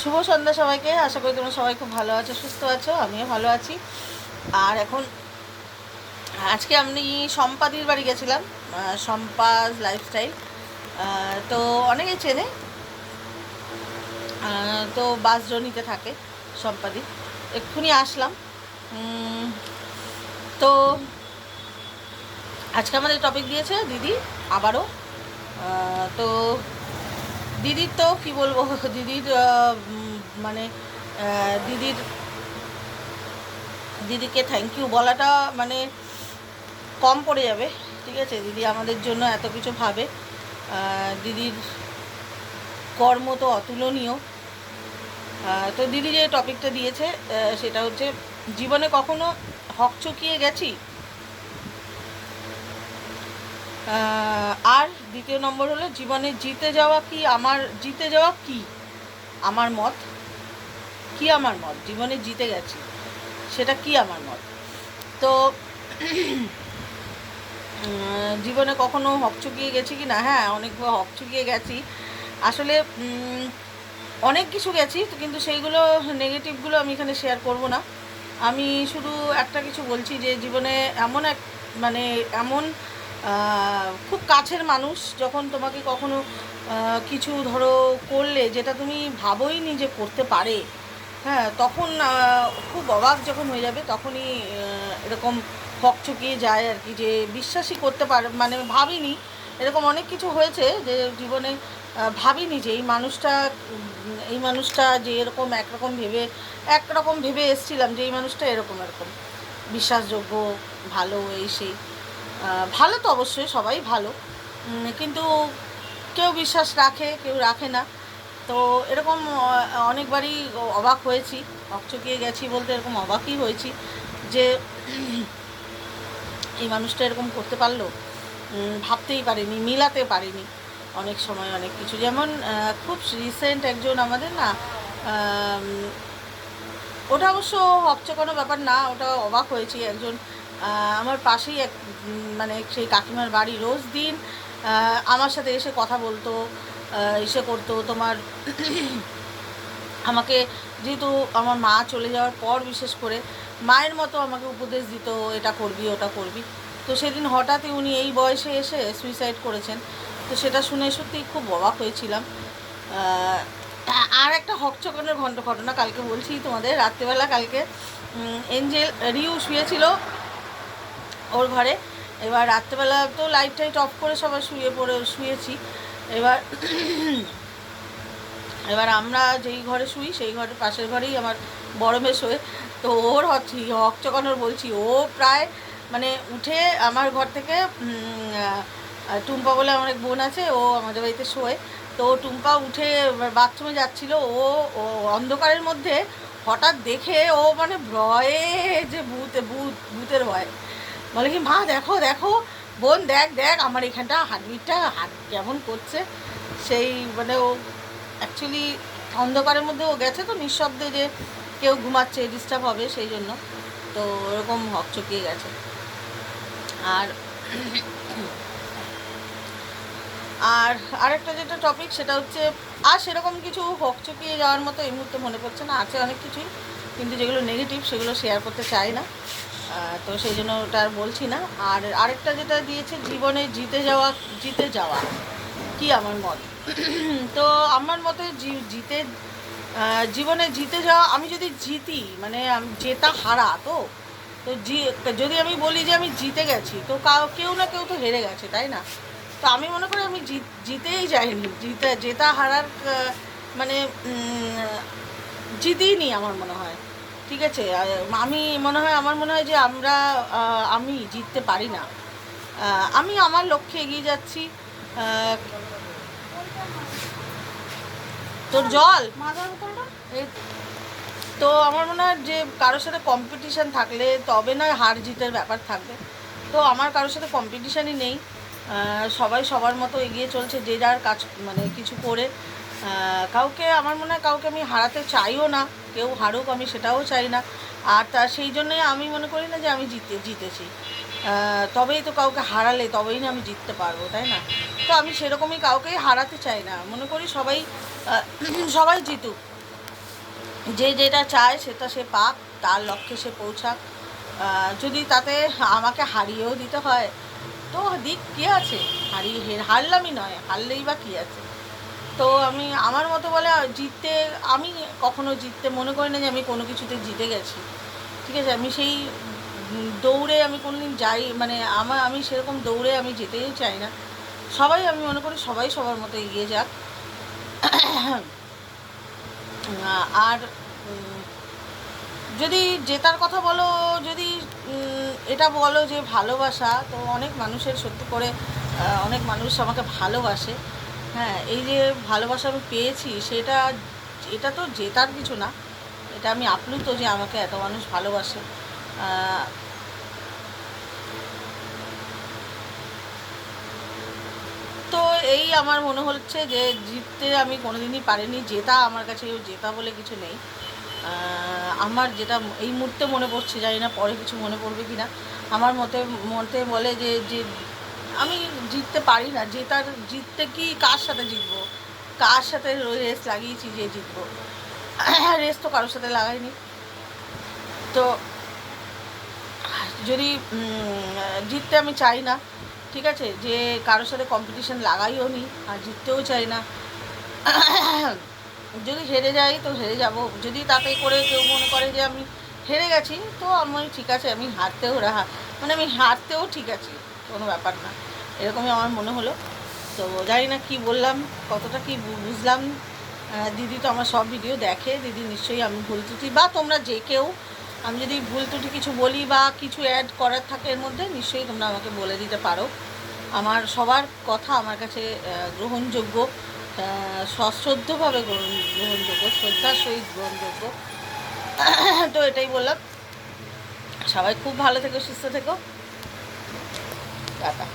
শুভ সন্ধ্যা সবাইকে। আশা করি তোমরা সবাই খুব ভালো আছো, সুস্থ আছো, আমিও ভালো আছি। আর এখন, আজকে আমি সম্পাদির বাড়ি গেছিলাম সম্পাস লাইফস্টাইল তো অনেকে চেনে তো বাস জর্নিতে থাকে সম্পাদি। এক্ষুনি আসলাম। তো আজকে আমাদের টপিক দিয়েছে দিদি, আবারও। তো দিদির তো, কি বলব, দিদির মানে দিদির, দিদিকে থ্যাংক ইউ বলাটা মানে কম পড়ে যাবে, ঠিক আছে? দিদি আমাদের জন্য এত কিছু ভাবে। দিদির কর্ম তো অতুলনীয়। তো দিদি যে টপিকটা দিয়েছে সেটা হচ্ছে, জীবনে কখনো হকচকিয়ে গেছি? আর দ্বিতীয় নম্বর হলো, জীবনে জিতে যাওয়া কি আমার, জিতে যাওয়া কি? আমার মত? কি আমার মত? জীবনে জিতে গেছি। সেটা কি আমার মত? তো জীবনে কখনো হকচকিয়ে গেছি কি না? হ্যাঁ অনেকবার হকচকিয়ে গেছি। আসলে অনেক কিছু গেছি, কিন্তু সেইগুলো নেগেটিভগুলো আমি এখানে শেয়ার করব না। আমি শুধু একটা কিছু বলছি যে, জীবনে এমন এক মানে এমন খুব কাছের মানুষ, যখন তোমাকে কখনো কিছু ধরো করলে, যেটা তুমি ভাবোই নি যে করতে পারে হ্যাঁ তখন খুব অবাক যখন হয়ে যাবে, তখনই এরকম হকচকিয়ে যায় আর কি, যে বিশ্বাসই করতে পারে মানে ভাবিনি, এরকম অনেক কিছু হয়েছে যে জীবনে ভাবিনি যে এই মানুষটা এই মানুষটা যে এরকম একরকম ভেবে একরকম ভেবে এসছিলাম যে এই মানুষটা এরকম এরকম, বিশ্বাসযোগ্য, ভালো, এই সেই। ভালো তো অবশ্যই, সবাই ভালো। কিন্তু কেউ বিশ্বাস রাখে, কেউ রাখে না। তো এরকম অনেকবারই অবাক হয়েছি হকচকিয়ে গেছি বলতে এরকম অবাকই হয়েছি যে এই মানুষটা এরকম করতে পারল। ভাবতেই পারিনি, মিলাতে পারিনি অনেক সময় অনেক কিছু। যেমন খুব রিসেন্ট একজন আমাদের না ওটা অবশ্য হকচকানো ব্যাপার না, ওটা অবাক হয়েছি একজন আমার পাশেই এক মানে সেই কাকিমার বাড়ি রোজ দিন আমার সাথে এসে কথা বলতো এসে করতো। তোমার আমাকে, যেহেতু আমার মা চলে যাওয়ার পর বিশেষ করে, মায়ের মতো আমাকে উপদেশ দিত, এটা করবি, ওটা করবি। তো সেদিন হঠাৎই উনি এই বয়সে এসে সুইসাইড করেছেন। তো সেটা শুনে সত্যিই খুব অবাক হয়েছিলাম। আর একটা হকচকানোর ঘন্ট ঘটনা কালকে বলছি তোমাদের। রাত্রেবেলা কালকে এঞ্জেল রিউ শুয়েছিল। ওর ঘরে। এবার রাত্রেবেলা তো লাইট টাইট অফ করে সবাই শুয়ে পড়ে, শুয়েছি। এবার এবার আমরা যেই ঘরে শুই, সেই ঘরের পাশের ঘরেই আমার বড় মেয়ে শোয়ে। তো ওর হচ্ছে, হকচকানোর বলছি, ও প্রায় মানে উঠে আমার ঘর থেকে টুম্পা বলে আমার এক বোন আছে, ও আমাদের বাড়িতে শোয়। তো টুম্পা উঠে বাথরুমে যাচ্ছিল ও অন্ধকারের মধ্যে হঠাৎ দেখে ও মানে ভয়ে যে ভূত ভূত, ভূতের ভয়। বলে কি, মা, দেখো দেখো, বোন, দেখ দেখ, আমার এখানটা হাড্ডিটা হাত কেমন করছে। সেই মানে ও অ্যাকচুয়ালি অন্ধকারের মধ্যে ও গেছে তো নিঃশব্দে যে কেউ ঘুমাচ্ছে ডিস্টার্ব হবে, সেই জন্য। তো ওরকম হকচকিয়ে গেছে। আর আর আরেকটা যেটা টপিক সেটা হচ্ছে, আর সেরকম কিছু হকচকিয়ে যাওয়ার মতো এই মুহূর্তে মনে পড়ছে না, আছে অনেক কিছুই, কিন্তু যেগুলো নেগেটিভ সেগুলো শেয়ার করতে চাই না। তো সেই জন্য ওটা আর বলছি না। আর আরেকটা যেটা দিয়েছে, জীবনে জিতে যাওয়া জিতে যাওয়া, কি আমার মত? তো আমার মতে জিতে জীবনে জিতে যাওয়া, আমি যদি জিতি মানে জেতা হারা, তো? তো যদি আমি বলি যে আমি জিতে গেছি, তো কাউ না কেউ তো হেরে গেছে, তাই না? তো আমি মনে করি আমি জিত- জিতেই যাইনি, জিতে, জেতা হারার মানে জিতেই নি আমার মনে হয়। ঠিক আছে? আমি মনে হয় আমার মনে হয় যে আমরা আমি জিততে পারি না। আমি আমার লক্ষ্যে এগিয়ে যাচ্ছি। তোর জল? তো আমার মনে হয় যে কারোর সাথে কম্পিটিশান থাকলে তবে না হার জিতের ব্যাপার থাকবে। তো আমার কারোর সাথে কম্পিটিশানই নেই। সবাই সবার মতো এগিয়ে চলছে যে যার কাজ মানে কিছু করে। কাউকে, আমার মনে হয় কাউকে আমি হারাতে চাইও না, কেউ হারুক, আমি সেটাও চাই না। আর তা, সেই জন্যই আমি মনে করি না যে আমি জিতে, জিতেছি। তবেই তো কাউকে হারালে, তবেই না আমি জিততে পারব, তাই না? তো আমি সেরকমই কাউকেই হারাতে চাই না। মনে করি সবাই সবাই জিতুক। যে যেটা চায়, সেটা সে পাক, তার লক্ষ্যে সে পৌঁছাক। যদি তাতে আমাকে হারিয়েও দিতে হয়, তো দিক কী আছে? হারিয়ে, হারলামই নয়, হারলেই বা কী আছে? তো আমি, আমার মতো বলে জিততে, আমি কখনো জিততে মনে করি না যে আমি কোনো কিছুতে জিতে গেছি। ঠিক আছে? আমি সেই দৌড়ে আমি কোনোদিন যাই মানে আমার আমি সেরকম দৌড়ে আমি যেতেই চাই না। সবাই, আমি মনে করি সবাই সবার মতো এগিয়ে যাক। আর, যদি জেতার কথা বলো, যদি এটা বলো যে ভালোবাসা, তো অনেক মানুষের সত্যি করে অনেক মানুষ আমাকে ভালোবাসে। হ্যাঁ এই যে ভালোবাসা আমি পেয়েছি, সেটা, এটা তো জেতার কিছু না। এটা আমি আপ্লুত যে আমাকে এত মানুষ ভালোবাসে। তো এই আমার মনে হচ্ছে যে জিততে আমি কোনোদিনই পারিনি। জেতা আমার কাছে জেতা বলে কিছু নেই। আমার যেটা এই মুহূর্তে মনে পড়ছে, জানি না পরে কিছু মনে পড়বে কি না আমার মতে মতে বলে যে যে আমি জিততে পারি না, জেতার, জিততে কি কার সাথে জিতবো? কার সাথে রেস লাগিয়েছি যে জিতবো? রেস তো কারোর সাথে লাগাইনি। তো যদি জিততে আমি চাই না, ঠিক আছে? যে কারোর সাথে কম্পিটিশন লাগাইও নি, আর জিততেও চাই না। যদি হেরে যাই তো হেরে যাব। যদি তাতে করে কেউ মনে করে যে আমি হেরে গেছি, তো আমি ঠিক আছে, আমি হারতেও রাহা মানে আমি হারতেও ঠিক আছে। কোনো ব্যাপার না। এরকমই আমার মনে হলো। তো জানি না কি বললাম, কতটা কি বুঝলাম। দিদি তো আমার সব ভিডিও দেখে। দিদি নিশ্চয়ই আমি ভুল ত্রুটি বা তোমরা যে কেউ, আমি যদি ভুল ত্রুটি কিছু বলি বা কিছু অ্যাড করার থাকে এর মধ্যে, নিশ্চয়ই তোমরা আমাকে বলে দিতে পারো। আমার সবার কথা আমার কাছে গ্রহণযোগ্য সশ্রদ্ধভাবে গ্রহণ গ্রহণযোগ্য, শ্রদ্ধার সহিত গ্রহণযোগ্য। তো এটাই বললাম। সবাই খুব ভালো থেকো, সুস্থ থেকো। টাটা